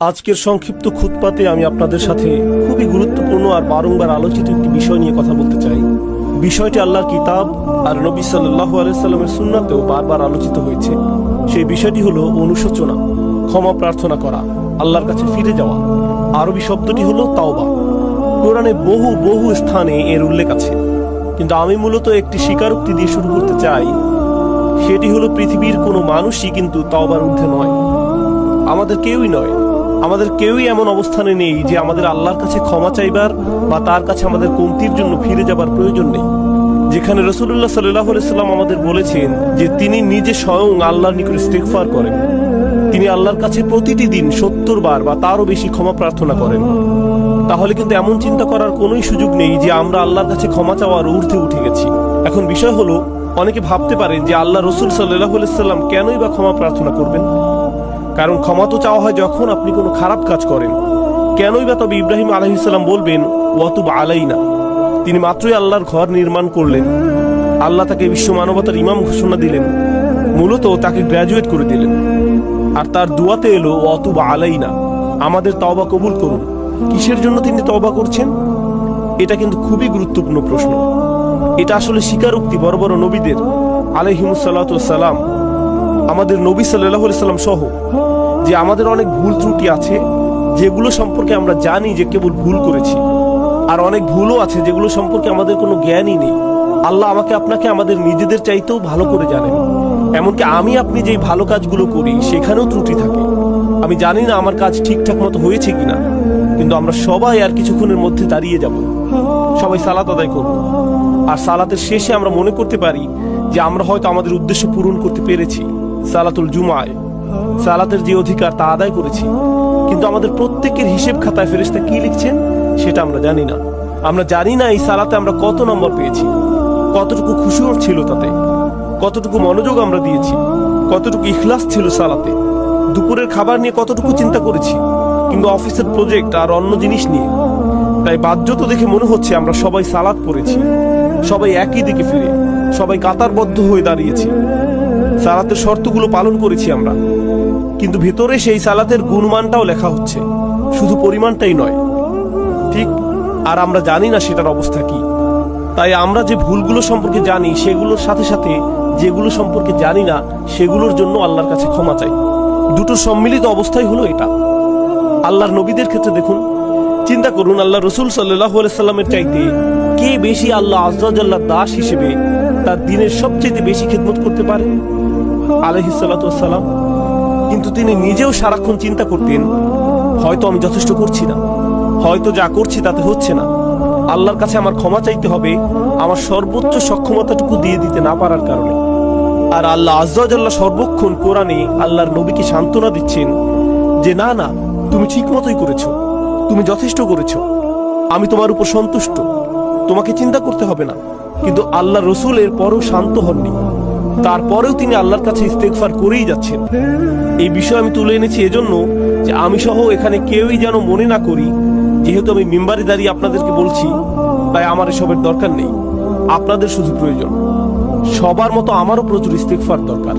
আজকের সংক্ষিপ্ত খুতপাতে আমি আপনাদের সাথে খুবই গুরুত্বপূর্ণ আর বারংবার আলোচিত একটি বিষয় নিয়ে কথা বলতে চাই। বিষয়টি আল্লাহর কিতাব আর নবী সাল্লাহ আলাইসাল্লামের সুন্নাতেও বারবার আলোচিত হয়েছে। সেই বিষয়টি হলো অনুশোচনা, ক্ষমা প্রার্থনা করা, আল্লাহর কাছে ফিরে যাওয়া। আরবি শব্দটি হলো তাওবা। কোরআনে বহু বহু স্থানে এর উল্লেখ আছে। কিন্তু আমি মূলত একটি স্বীকারোক্তি দিয়ে শুরু করতে চাই, সেটি হলো পৃথিবীর কোনো মানুষই কিন্তু তাওবার ঊর্ধ্বে নয়। আমাদের কেউই নয়। আমাদের কেউই এমন অবস্থানে নেই যে আমাদের আল্লাহর কাছে ক্ষমা চাইবার বা তার কাছে আমাদের কমতির জন্য ফিরে যাবার প্রয়োজন নেই। যেখানে রসুল্লাহ সাল্লাম আমাদের বলেছেন যে তিনি নিজে স্বয়ং আল্লাহর নিকট ইস্তেগফার করেন। তিনি আল্লাহর কাছে প্রতিটি দিন সত্তর বার বা তারও বেশি ক্ষমা প্রার্থনা করেন। তাহলে কিন্তু এমন চিন্তা করার কোনোই সুযোগ নেই যে আমরা আল্লাহর কাছে ক্ষমা চাওয়ার ঊর্ধ্বে উঠে গেছি। এখন বিষয় হলো, অনেকে ভাবতে পারেন যে আল্লাহ রসুল সাল্লাহ সাল্লাম কেনই বা ক্ষমা প্রার্থনা করবেন? কারণ ক্ষমা তো চাওয়া হয় যখন আপনি কোনো খারাপ কাজ করেন। কেনই বা তবে ইব্রাহিম আলহিসাল্লাম বলবেন, ওয়াতুব আলাই না তিনি মাত্রই আল্লাহর ঘর নির্মাণ করলেন। আল্লাহ তাকে বিশ্ব মানবতার ইমাম ঘোষণা দিলেন। মূলত তাকে গ্র্যাজুয়েট করে দিলেন। আর তার দুয়াতে এলো, ওয়াতুব আলাই না আমাদের তওবা কবুল করুন। কিসের জন্য তিনি তওবা করছেন? এটা কিন্তু খুবই গুরুত্বপূর্ণ প্রশ্ন। এটা আসলে স্বীকারোক্তি বড় বড় নবীদের আলহিমুসাল্লাম আমাদের নবী সাল্লাহ সাল্লাম সহ। যে আমাদের অনেক ভুল ত্রুটি আছে, যেগুলো সম্পর্কে আমরা জানি যে কেবল ভুল করেছি। আর অনেক ভুলও আছে যেগুলো সম্পর্কে আমাদের কোনো জ্ঞানই নেই। আল্লাহ আমাকে আপনাকে আমাদের নিজেদের চাইতেও ভালো করে জানেন। এমনকি আমি আপনি যেই ভালো কাজগুলো করি, সেখানেও ত্রুটি থাকে। আমি জানি না আমার কাজ ঠিকঠাক মতো হয়েছে কিনা, কিন্তু আমরা সবাই আর কিছুক্ষণের মধ্যে দাঁড়িয়ে যাব। সবাই সালাত আদায় করব। আর সালাতের শেষে আমরা মনে করতে পারি যে আমরা হয়তো আমাদের উদ্দেশ্য পূরণ করতে পেরেছি, সালাতুল জুমায়। সালাতের যে অধিকার তা আদায় করেছি। কিন্তু আমাদের প্রত্যেকের হিসেব খাতায় ফেরেশতা কি লিখছেন, সেটা আমরা জানি না। আমরা জানি না এই সালাতে আমরা কত নম্বর পেয়েছি। কতটুকু খুশুর ছিল তাতে। কতটুকু মনোযোগ আমরা দিয়েছি। কতটুকু ইখলাস ছিল সালাতে। দুপুরের খাবার নিয়ে কতটুকু চিন্তা করেছি। কিংবা অফিসের প্রজেক্ট আর অন্য জিনিস নিয়ে। তাই বাহ্যত দেখে মনে হচ্ছে আমরা সবাই সালাদ পড়েছি। সবাই একই দিকে ফিরে। সবাই কাতারবদ্ধ হয়ে দাঁড়িয়েছি। সালাতের শর্তগুলো পালন করেছি আমরা। কিন্তু ভেতরে সেই সালাতের গুণমানটাও লেখা হচ্ছে। শুধু পরিমাণটাই নয়। ঠিক? আর আমরা জানি না সেটার অবস্থা কি। তাই আমরা যে ভুলগুলো সম্পর্কে জানি, সেগুলোর সাথে সাথে যেগুলো সম্পর্কে জানি না, সেগুলোর জন্য আল্লাহর কাছে ক্ষমা চাই। দুটো সম্মিলিত অবস্থাই হলো এটা। আল্লাহর নবীদের ক্ষেত্রে দেখুন, চিন্তা করুন আল্লাহ রসুল সাল্লাহ সাল্লামের চাইতে কে বেশি আল্লাহ আজরাজাল্লাহ দাস হিসেবে তার দিনের সবচেয়ে বেশি খেদমত করতে পারে? আলহিসাল্লাম কিন্তু তিনি নিজেও সারাক্ষণ চিন্তা করতেন, হয়তো আমি যথেষ্ট করছি না। হয়তো যা করছি তাতে হচ্ছে না। আল্লাহর কাছে আমার ক্ষমা চাইতে হবে, আমার সর্বোচ্চ সক্ষমতাটুকু দিয়ে দিতে না পারার কারণে। আর আল্লাহ আজ্লাহ সর্বক্ষণ কোরআনে আল্লাহর নবীকে সান্ত্বনা দিচ্ছেন যে, না না, তুমি ঠিক মতোই করেছ, তুমি যথেষ্ট করেছ। আমি তোমার উপর সন্তুষ্ট। তোমাকে চিন্তা করতে হবে না। কিন্তু আল্লাহ রসুল এর পরও শান্ত হননি। তারপরেও তিনি আল্লাহর কাছে ইস্তেগফার করেই যাচ্ছেন। এই বিষয় আমি তুলে এনেছি এজন্য যে আমি সহ এখানে কেউই যেন মনে না করি, যেহেতু আমি মিম্বারে দাঁড়িয়ে আপনাদেরকে বলছি, তাই আমার এসবের দরকার নেই। আপনাদের শুধু প্রয়োজন। সবার মতো আমারও প্রচুর ইস্তেগফার দরকার।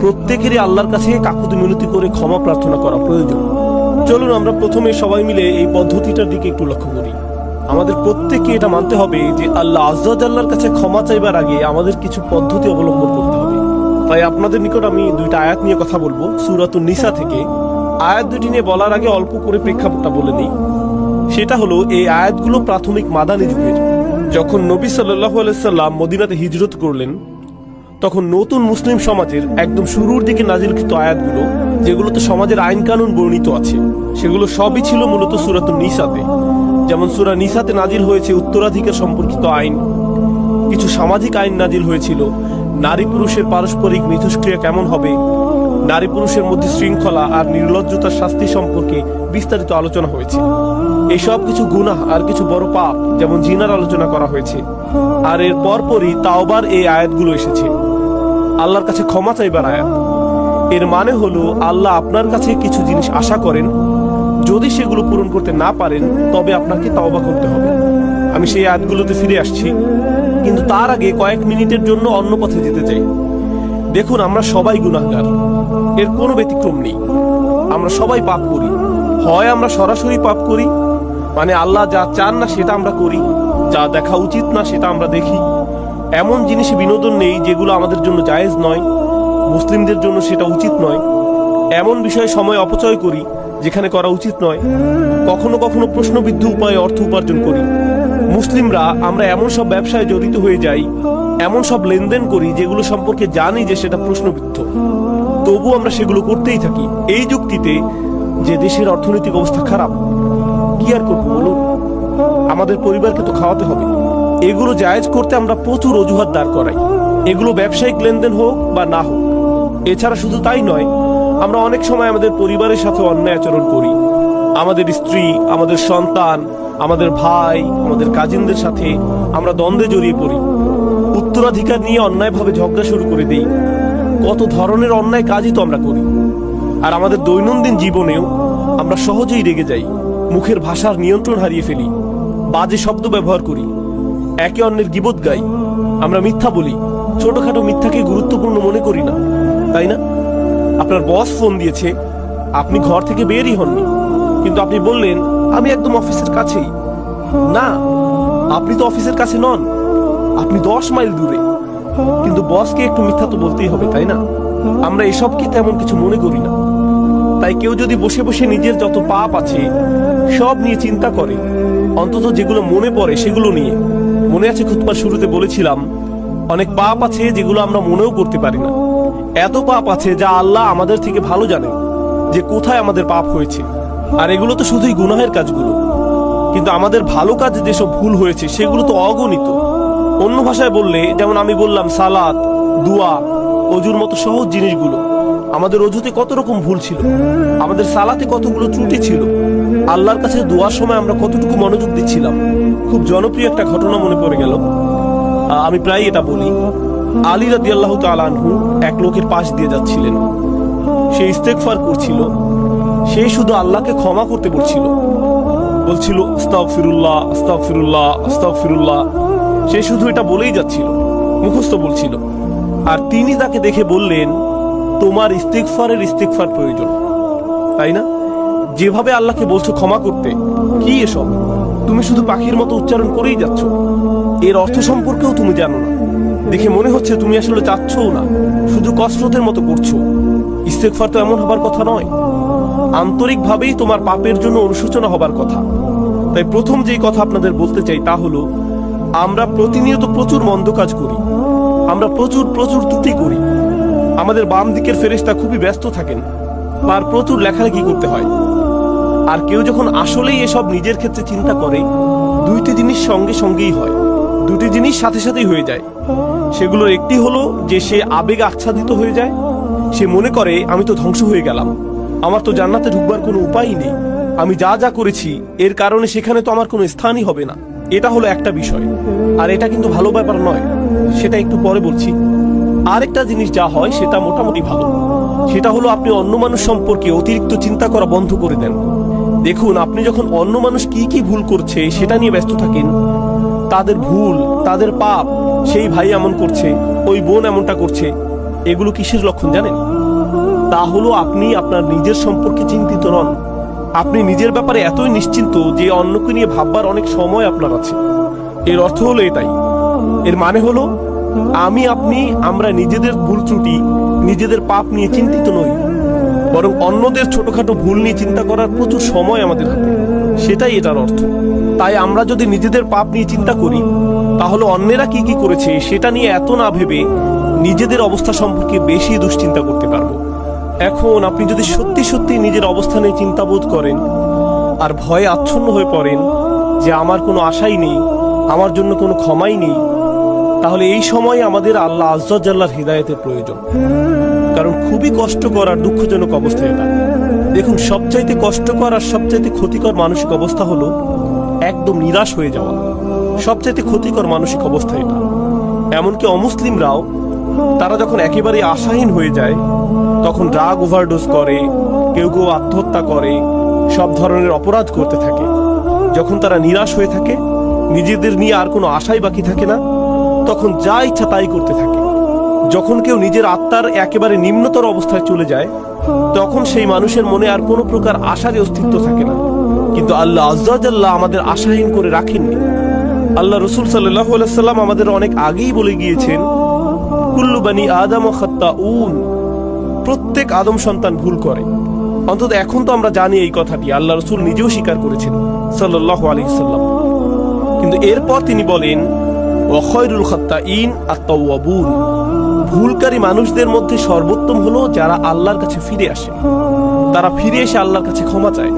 প্রত্যেকেরই আল্লাহর কাছে কাকুতি মিনতি করে ক্ষমা প্রার্থনা করা প্রয়োজন। চলুন আমরা প্রথমে সবাই মিলে এই পদ্ধতিটার দিকে একটু লক্ষ্য করি। আমাদের প্রত্যেককে এটা মানতে হবে যে আল্লাহ আজ্লাহর কাছে ক্ষমা চাইবার আগে আমাদের কিছু পদ্ধতি অবলম্বন করতে হবে। তাই আপনাদের নিকট আমি দুইটা আয়াত নিয়ে কথা বলব। সুরাতুন নিসা থেকে আয়াত দুটি নিয়ে বলার আগে অল্প করে প্রেক্ষাপটটা বলে নিই। সেটা হলো, এই আয়াতগুলো প্রাথমিক মাদানী যুগের যখন নবী সাল্লাহ আলাইসাল্লাম মদিনাতে হিজরত করলেন, তখন নতুন মুসলিম সমাজের একদম শুরুর দিকে নাজিলকৃত আয়াতগুলো, যেগুলোতে সমাজের আইন কানুন বর্ণিত আছে, সেগুলো সবই ছিল মূলত সুরাত নিসাতে। যেমন সুরা নিসাতে নাজিল হয়েছে উত্তরাধিকার সম্পর্কিত আইন, কিছু সামাজিক আইন নাজিল হয়েছিল। নারী পুরুষের পারস্পরিক মিথস্ক্রিয়া কেমন হবে? নারী পুরুষের মধ্যে শৃঙ্খলা আর নির্লজ্জতার শাস্তি সম্পর্কে বিস্তারিত আলোচনা হয়েছে। এইসব কিছু গুনাহ আর কিছু বড় পাপ, যেমন জিনার আলোচনা করা হয়েছে। আর এর পরপরই তাওবার এই আয়াতগুলো এসেছে। আল্লাহর কাছে ক্ষমা চাইবার আয়াত। এর মানে হলো, আল্লাহ আপনার কাছে কিছু জিনিস আশা করেন যদি সেগুলো পূরণ করতে না পারেন, তবে আপনাকে তাওবা করতে হবে। আমি সেই আয়াতগুলোতে ফিরে আসছি। কিন্তু তার আগে কয়েক মিনিটের জন্য অন্য পথে যেতে চাই। দেখুন, আমরা সবাই গুনাহগার। এর কোনো ব্যতিক্রম নেই। আমরা সবাই পাপ করি। হয় আমরা সরাসরি পাপ করি মানে আল্লাহ যা চান না সেটা আমরা করি, যা দেখা উচিত না সেটা আমরা দেখি। এমন জিনিসে বিনোদন নেই যেগুলো আমাদের জন্য জায়েজ নয়, মুসলিমদের জন্য সেটা উচিত নয়। এমন বিষয়ে সময় অপচয় করি যেখানে করা উচিত নয়, কখনো কখনো প্রশ্নবিদ্ধ উপায়ে অর্থ উপার্জন করি। মুসলিমরা, আমরা এমন সব ব্যবসায় জড়িত হয়ে যাই, এমন সব লেনদেন করি যেগুলো সম্পর্কে জানি যে সেটা প্রশ্নবিদ্ধ। তবু আমরা সেগুলো করতেই থাকি। এই যুক্তিতে যে দেশের অর্থনৈতিক অবস্থা খারাপ, কি আর করব বলুন? আমাদের পরিবারকে তো খাওয়াতে হবে। এগুলো জায়েজ করতে আমরা প্রচুর অজুহাত দাঁড় করাই। এগুলো ব্যবসায়িক লেনদেন হোক বা না হোক, এছাড়া শুধু তাই নয় আমরা অনেক সময় আমাদের পরিবারের সাথে অন্যায় আচরণ করি। আমাদের স্ত্রী, আমাদের সন্তান, আমাদের ভাই, আমাদের কাজিনদের সাথে আমরা দ্বন্দ্বে জড়িয়ে পড়ি। উত্তরাধিকার নিয়ে অন্যায়ভাবে ঝগড়া শুরু করে দেই। কত ধরনের অন্যায় কাজই তো আমরা করি। আর আমাদের দৈনন্দিন জীবনেও আমরা সহজেই রেগে যাই, মুখের ভাষার নিয়ন্ত্রণ হারিয়ে ফেলি, বাজে শব্দ ব্যবহার করি, একে অন্যের গিবত গাই। আমরা মিথ্যা বলি, ছোটখাটো মিথ্যাকে গুরুত্বপূর্ণ মনে করি না, তাই না? আপনার বস ফোন দিয়েছে। আপনি ঘর থেকে বেরই হননি। কিন্তু আপনি বললেন, আমি একদম অফিসের কাছেই। না, আপনি তো অফিসের কাছে নন। আপনি দশ মাইল দূরে। কিন্তু বসকে একটু মিথ্যা তো বলতেই হবে, তাই না? আমরা এসব কি তেমন কিছু মনে করি না। তাই কেউ যদি বসে বসে নিজের যত পাপ আছে, সব নিয়ে চিন্তা করে, অন্তত যেগুলো মনে পড়ে সেগুলো নিয়ে। মনে আছে খুতবার শুরুতে বলেছিলাম, অনেক পাপ আছে যেগুলো আমরা মনেও করতে পারি না। এত পাপ আছে যা আল্লাহ আমাদের থেকে ভালো জানে যে কোথায় আমাদের পাপ হয়েছে। আর এগুলো তো শুধুই গুনাহের কাজগুলো। কিন্তু আমাদের ভালো কাজে যেসব ভুল হয়েছে, সেগুলো তো অগণিত। অন্য ভাষায় বললে, যেমন আমি বললাম, সালাত, দুয়া, অজুর মতো সহজ জিনিসগুলো। আমাদের অজুতে কত রকম ভুল ছিল। আমাদের সালাতে কতগুলো ত্রুটি ছিল। আল্লাহর কাছে দোয়ার সময় আমরা কতটুকু মনোযোগ দিচ্ছিলাম। খুব জনপ্রিয় একটা ঘটনা মনে পড়ে গেল। আমি প্রায় এটা বলি। আলী রাদি আল্লাহ তালানহু এক লোকের পাশ দিয়ে যাচ্ছিলেন। সে ইস্তেকফার করছিল। সে শুধু আল্লাহকে ক্ষমা করতে বলছিল। বলছিল আস্তাক ফিরুল্লাহ আস্তাক ফিরুল্লাহ আস্তাক ফিরুল্লাহ সে শুধু এটা বলেই যাচ্ছিল, মুখস্থ বলছিল। আর তিনি তাকে দেখে বললেন, তোমার ইস্তিকফারের ইস্তিকফার প্রয়োজন। তাই না? যেভাবে আল্লাহকে বলছো ক্ষমা করতে, কি এসব? তুমি শুধু পাখির মতো উচ্চারণ করেই যাচ্ছ। এর অর্থ সম্পর্কেও তুমি জানো না। দেখে মনে হচ্ছে তুমি আসলে চাচ্ছও না। শুধু কসরতের মতো করছ। ইস্তেকফার তো এমন হবার কথা নয়। আন্তরিকভাবেই তোমার পাপের জন্য অনুশোচনা হবার কথা। তাই প্রথম যেই কথা আপনাদের বলতে চাই তা হলো, আমরা প্রতিনিয়ত প্রচুর মন্দ কাজ করি। আমরা প্রচুর প্রচুর ত্রুটি করি। আমাদের বাম দিকের ফেরেশতা খুবই ব্যস্ত থাকেন। আর প্রচুর লেখালেখি করতে হয়। আর কেউ যখন আসলেই এসব নিজের ক্ষেত্রে চিন্তা করে, দুইটি জিনিস সঙ্গে সঙ্গেই হয়। দুটি জিনিস সাথে সাথেই হয়ে যায়। সেগুলোর একটি হলো যে সে আবেগ আচ্ছাদিত হয়ে যায়। সে মনে করে, আমি তো ধ্বংস হয়ে গেলাম। আমার তো জান্নাতে ঢুকবার কোনো উপায়ই নেই। আমি যা যা করেছি, এর কারণে সেখানে তো আমার কোনো স্থানই হবে না। এটা হলো একটা বিষয়। আর এটা কিন্তু ভালো ব্যাপার নয়। সেটা একটু পরে বলছি। আরেকটা জিনিস যা হয়, সেটা মোটামুটি ভালো। সেটা হলো আপনি অন্য মানুষ সম্পর্কে অতিরিক্ত চিন্তা করা বন্ধ করে দেন। দেখুন, আপনি যখন অন্য মানুষ কি কি ভুল করছে, সেটা নিয়ে ব্যস্ত থাকেন। তাদের ভুল, তাদের পাপ, সেই ভাই এমন করছে, ওই বোন এমনটা করছে, এগুলো কিসের লক্ষণ জানেন? তা হলো আপনি আপনার নিজের সম্পর্কে চিন্তিত নন। আপনি নিজের ব্যাপারে এতই নিশ্চিন্ত যে অন্যকে নিয়ে ভাববার অনেক সময় আপনার আছে। এর অর্থ হলো এটাই। এর মানে হলো, আমি, আপনি, আমরা নিজেদের ভুল ত্রুটি, নিজেদের পাপ নিয়ে চিন্তিত নই। বরং অন্যদের ছোটখাটো ভুল নিয়ে চিন্তা করার প্রচুর সময় আমাদের হাতে। সেটাই এটার অর্থ। তাই আমরা যদি নিজেদের পাপ নিয়ে চিন্তা করি, তাহলে অন্যেরা কি কি করেছে সেটা নিয়ে এত না ভেবে নিজেদের অবস্থা সম্পর্কে বেশি দুশ্চিন্তা করতে পারব। এখন আপনি যদি সত্যি সত্যি নিজের অবস্থানে চিন্তাবোধ করেন আর ভয়ে আচ্ছন্ন হয়ে পড়েন যে আমার কোনো আশাই নেই, আমার জন্য কোনো ক্ষমাই নেই, তাহলে এই সময় আমাদের আল্লাহ আজ্লার হৃদায়তের প্রয়োজন। কারণ খুবই কষ্টকর আর দুঃখজনক অবস্থা এটা দেখুন, সবচাইতে কষ্টকর আর সবচাইতে ক্ষতিকর মানসিক অবস্থা হলো একদম নিরাশ হয়ে যাওয়া। সবচাইতে ক্ষতিকর মানসিক অবস্থা এটা। এমনকি অমুসলিমরাও, তারা যখন একেবারে আশাহীন হয়ে যায়, তখন ড্রাগ ওভারডোজ করে, কেউ কেউ আত্মহত্যা করে, সব ধরনের অপরাধ করতে থাকে। যখন তারা নিরাশ হয়ে থাকে, নিজেদের নিয়ে আর কোনো আশাই বাকি থাকে না, তখন যা ইচ্ছা তাই করতে থাকে। যখন কেউ নিজের আত্মার একেবারে নিম্নতর অবস্থায় চলে যায়, তখন সেই মানুষের মনে আর কোনো প্রকার আশারই অস্তিত্ব থাকে না। কিন্তু আল্লাহ আজ্লাহ আমাদের আশাহীন করে রাখেননি। আল্লাহ রসুল সাল্লাহ সাল্লাম আমাদের অনেক আগেই বলে গিয়েছেন, কুল্লু বানি আদম খাত্তা উন প্রত্যেক আদম সন্তান ভুল করে। অন্তত এখন তো আমরা জানি এই কথাটি, আল্লাহ রসুল নিজেও স্বীকার করেছেন সাল্লাহ আলী সাল্লাম কিন্তু এরপর তিনি বলেন ওখয়রুল খত্তা ইন আত্মাবুন ভুলকারী মানুষদের মধ্যে সর্বোত্তম হলো যারা আল্লাহর কাছে ফিরে আসে। তারা ফিরে এসে আল্লাহর কাছে ক্ষমা চায়।